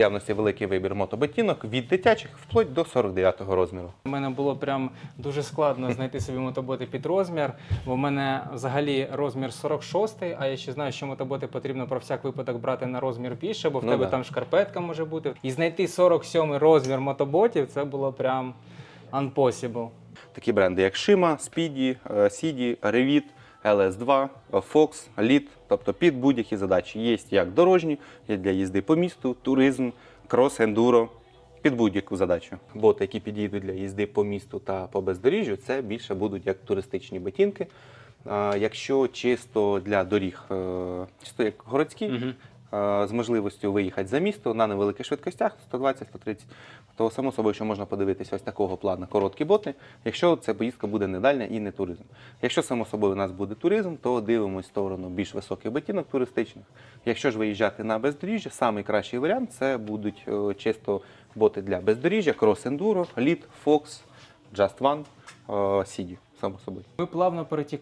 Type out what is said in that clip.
Явності великий вибір мотоботінок від дитячих вплоть до 49-го розміру. У мене було прям дуже складно знайти собі мотоботи під розмір, бо в мене взагалі розмір 46, а я ще знаю, що мотоботи потрібно про всяк випадок брати на розмір більше, бо в Ну тебе да. там шкарпетка може бути. І знайти 47 розмір мотоботів це було прям unpossible. Такі бренди, як Shima, Speedy, е, Sidi, Revit, LS2, е, Fox, LIT, тобто під будь-які задачі. Є як дорожні, є для їзди по місту, туризм, крос, ендуро. Під будь-яку задачу. Боти, які підійдуть для їзди по місту та по бездоріжжю, це більше будуть як туристичні ботинки. Якщо чисто для доріг, е, чисто як городські, Мгм. Е, з можливістю виїхати за місто на невеликих швидкостях 120-130, то само собою, що можна подивитися ось такого плану короткі боти, якщо ця поїздка буде не дальня і не туризм. Якщо само собою у нас буде туризм, то дивимось в сторону більш високих ботинок туристичних. Якщо ж виїжджати на бездоріжжя, самий кращий варіант це будуть е, чисто боти для бездоріжжя, Enduro, Lead, Fox, Just One, е, само собою. Ми плавно перетікаємо.